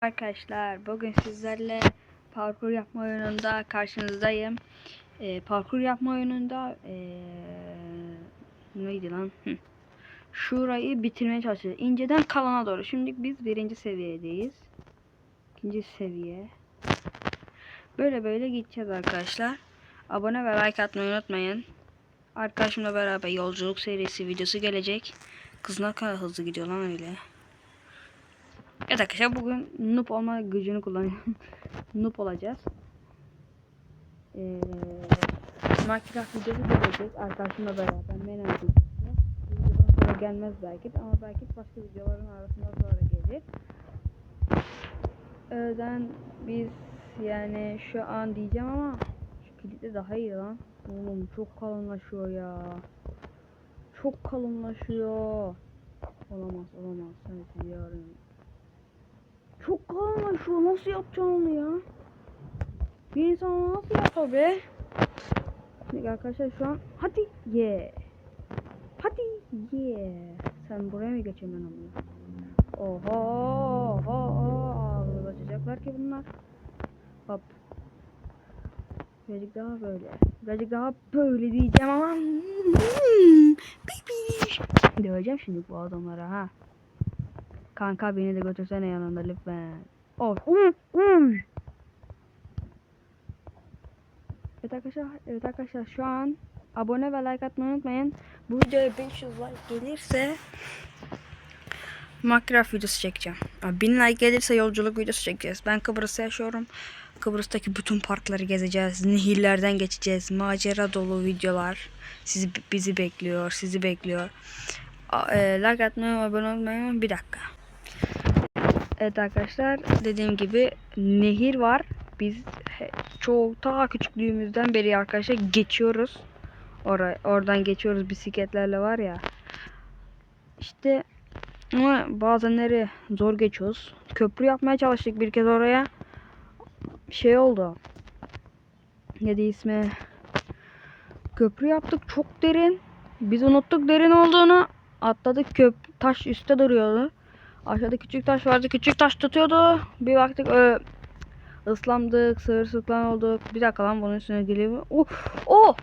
Arkadaşlar bugün sizlerle parkur yapma oyununda karşınızdayım. Ee, parkur yapma oyununda ee, neydi lan? Hı. Şurayı bitirmeye çalışacağız. İnceden kalana doğru. Şimdi biz birinci seviyedeyiz. İkinci seviye. Böyle böyle gideceğiz arkadaşlar. Abone ve like atmayı unutmayın. Arkadaşımla beraber yolculuk serisi videosu gelecek. Kız ne kadar hızlı gidiyor lan öyle. Evet arkadaşlar bugün noob olma gücünü kullanıyorum. noob olacağız. Ee, Minecraft videosu gelecek arkadaşımla beraber. Menem videosu. Videodan sonra gelmez belki ama belki başka videoların arasında sonra gelir. Öden biz yani şu an diyeceğim ama şu kilitli daha iyi lan. Oğlum çok kalınlaşıyor ya. Çok kalınlaşıyor. Olamaz olamaz. Sen biliyorum. Çok kalınlaşıyor. Nasıl yapacaksın onu ya? Bir insan nasıl yapar be? Şimdi arkadaşlar şu an hadi ye. Hadi ye. Sen buraya mı geçemem onu? Oho oho oho. Ağlaşacaklar ki bunlar. Hop. Birazcık daha böyle. Birazcık daha böyle diyeceğim ama. Hmm. Döveceğim şimdi bu adamlara ha. Kanka beni de götürsene yanında lütfen. Of. Uy, uy. Evet arkadaşlar, evet arkadaşlar şu an abone ve like atmayı unutmayın. Bu videoya 500 like gelirse Minecraft videosu çekeceğim. Abi 1000 like gelirse yolculuk videosu çekeceğiz. Ben Kıbrıs'ta yaşıyorum. Kıbrıs'taki bütün parkları gezeceğiz. Nehirlerden geçeceğiz. Macera dolu videolar. Sizi bizi bekliyor, sizi bekliyor. E, like atmayı, abone olmayı bir dakika. Evet arkadaşlar dediğim gibi nehir var. Biz çok ta küçüklüğümüzden beri arkadaşlar geçiyoruz. Oraya, oradan geçiyoruz bisikletlerle var ya. İşte ama bazenleri zor geçiyoruz. Köprü yapmaya çalıştık bir kez oraya. Şey oldu. Ne ismi? Köprü yaptık çok derin. Biz unuttuk derin olduğunu. Atladık köp taş üstte duruyordu. Aşağıda küçük taş vardı. Küçük taş tutuyordu. Bir baktık ö ıslandık, sığırsıklan olduk. Bir dakika lan bunun üstüne geliyor. Oh! Oh!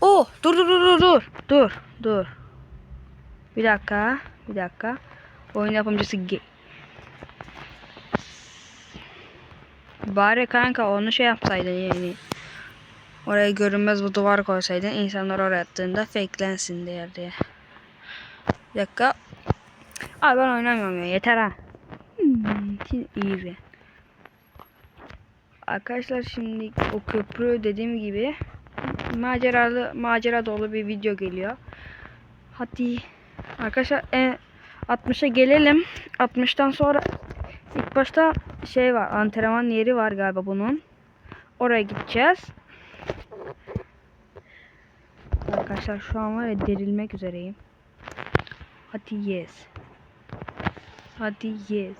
Oh! Dur dur dur dur dur. Dur dur. Bir dakika. Bir dakika. Oyun yapımcısı ge- Bari kanka onu şey yapsaydın yani. Oraya görünmez bu duvar koysaydın insanlar oraya attığında fakelensin diye diye. Bir dakika. Abi ben oynamıyorum ya yeter ha. Hmm, bir. Arkadaşlar şimdi o köprü dediğim gibi maceralı macera dolu bir video geliyor. Hadi arkadaşlar e, 60'a gelelim. 60'tan sonra ilk başta şey var antrenman yeri var galiba bunun. Oraya gideceğiz. Arkadaşlar şu an var ya derilmek üzereyim. Hadi yes. Hadi yes.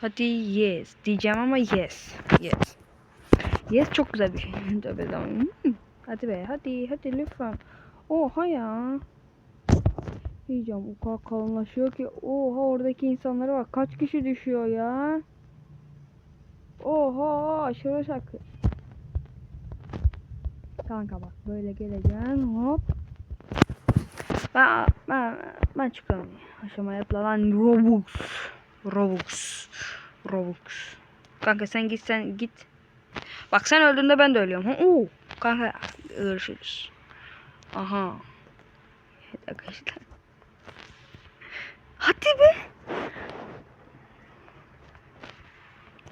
Hadi yes. Diyeceğim ama yes. Yes. Yes çok güzel bir şey. Tövbe. Hmm. Hadi be hadi hadi lütfen. Oha ya. Diyeceğim o kadar kalınlaşıyor ki. Oha oradaki insanlara bak kaç kişi düşüyor ya. Oha aşırı şakı. Kanka bak böyle geleceksin hop. Ben ben ben çıkıyorum. Aşama yapla lan Robux. Robux. Robux. Kanka sen git sen git. Bak sen öldüğünde ben de ölüyorum. Oo. Kanka görüşürüz. Aha. Evet arkadaşlar. Hadi be.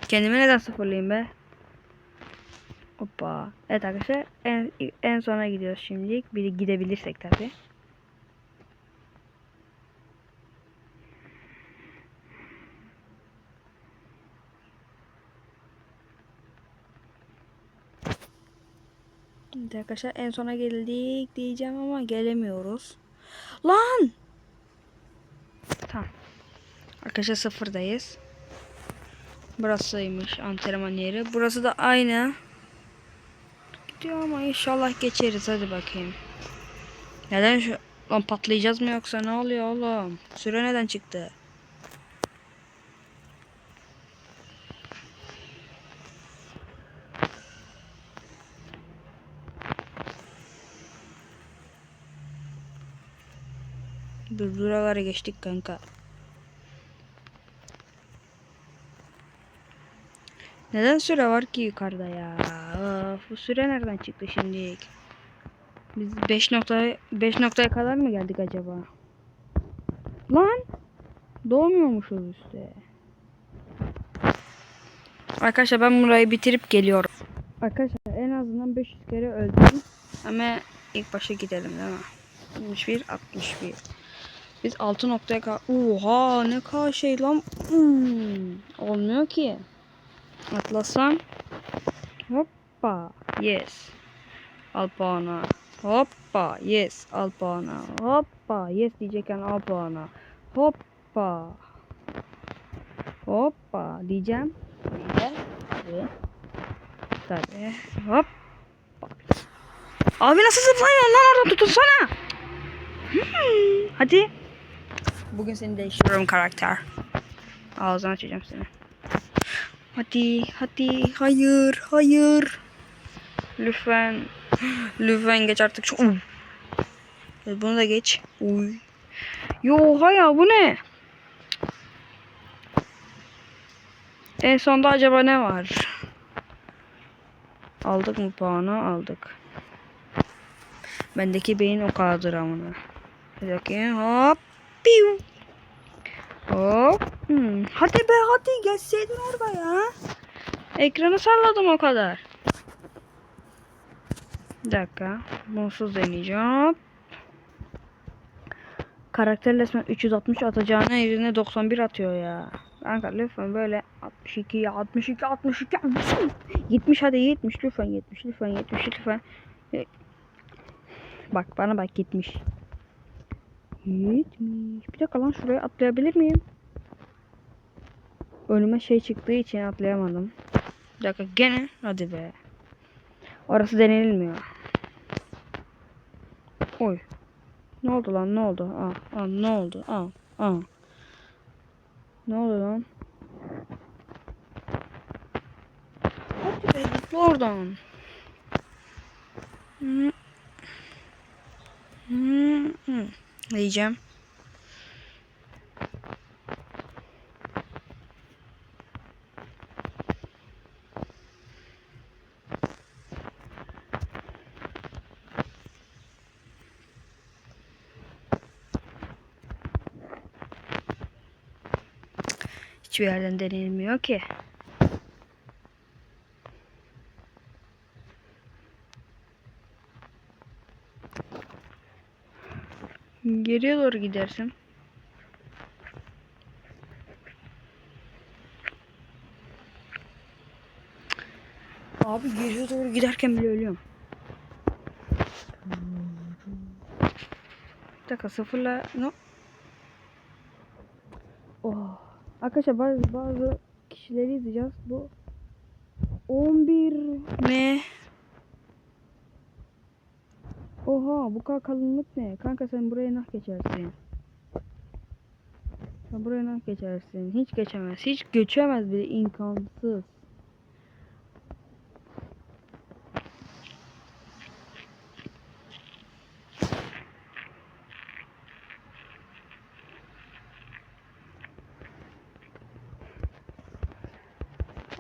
Kendimi neden sıfırlayayım be? Hoppa. Evet arkadaşlar en, en sona gidiyoruz şimdilik. Bir gidebilirsek tabi. Evet arkadaşlar en sona geldik diyeceğim ama gelemiyoruz. Lan! Tamam. Arkadaşlar sıfırdayız. Burasıymış antrenman yeri. Burası da aynı. Gidiyor ama inşallah geçeriz. Hadi bakayım. Neden şu... Lan patlayacağız mı yoksa ne oluyor oğlum? Süre neden çıktı? Dur buralara geçtik kanka. Neden süre var ki yukarıda ya? Of, bu süre nereden çıktı şimdi? Biz 5 nokta 5 noktaya kadar mı geldik acaba? Lan doğmuyormuşuz işte. Arkadaşlar ben burayı bitirip geliyorum. Arkadaşlar en azından 500 kere öldüm. Ama ilk başa gidelim değil mi? 61 61. Biz 6 noktaya kadar... Oha ne kadar şey lan. Hmm, olmuyor ki. Atlasam. Hoppa. Yes. Al puanı. Hoppa. Yes. Al puanı. Hoppa. Yes diyecekken al puanı. Hoppa. Hoppa diyeceğim. Tabii. Hop. Abi nasıl zıplayın lan oradan tutunsana. Hmm, Hadi. Bugün seni değiştiriyorum karakter. Ağzını açacağım seni. Hadi, hadi, hayır, hayır. Lütfen, lütfen geç artık şu. Evet, Bunu da geç. Uy. Yo ya bu ne? En sonda acaba ne var? Aldık mı puanı? Aldık. Bendeki beyin o kadardır amına. Bir bakayım. Hop. Piu. Hop. Hmm. Hadi be hadi geçseydin orada ya. Ekranı salladım o kadar. Bir dakika. Bunsuz deneyeceğim. Karakter resmen 360 atacağına yerine 91 atıyor ya. Kanka lütfen böyle 62 62 62 70 hadi 70 lütfen 70 lütfen 70 lütfen. Bak bana bak gitmiş. 70. Bir dakika lan şuraya atlayabilir miyim? Önüme şey çıktığı için atlayamadım. Bir dakika gene hadi be. Orası denilmiyor. Oy. Ne oldu lan ne oldu? Aa, aa ne oldu? Aa, aa. Ne oldu lan? Hadi be git oradan. Hı. Hı, diyeceğim? Hiçbir yerden denilmiyor ki. Geriye doğru gidersin. Abi geriye doğru giderken bile ölüyorum. Bir dakika sıfırla no. Oh. Arkadaşlar bazı bazı kişileri izleyeceğiz. Bu 11 mi? Oha bu kadar kalınlık ne? Kanka sen buraya nah geçersin. Sen buraya nah geçersin. Hiç geçemez. Hiç geçemez bile imkansız.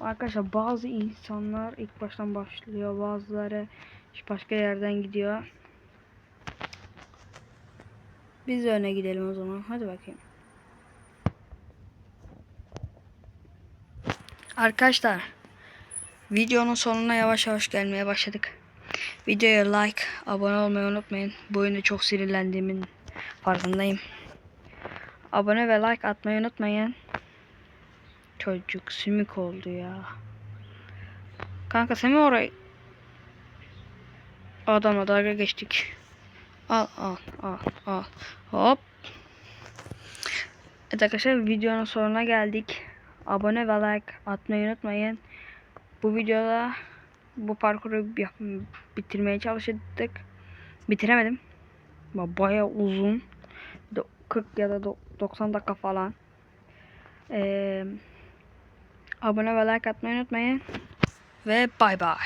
Arkadaşlar bazı insanlar ilk baştan başlıyor. Bazıları başka yerden gidiyor. Biz de öne gidelim o zaman. Hadi bakayım. Arkadaşlar videonun sonuna yavaş yavaş gelmeye başladık. Videoya like, abone olmayı unutmayın. Bu oyunda çok sinirlendiğimin farkındayım. Abone ve like atmayı unutmayın. Çocuk sümük oldu ya. Kanka sen mi orayı? Adamla dalga geçtik. Al al al al. Hop. Evet arkadaşlar videonun sonuna geldik. Abone ve like atmayı unutmayın. Bu videoda bu parkuru bitirmeye çalıştık. Bitiremedim. Ba- Bayağı uzun. Bir de 40 ya da do- 90 dakika falan. Ee, abone ve like atmayı unutmayın. Ve bay bay.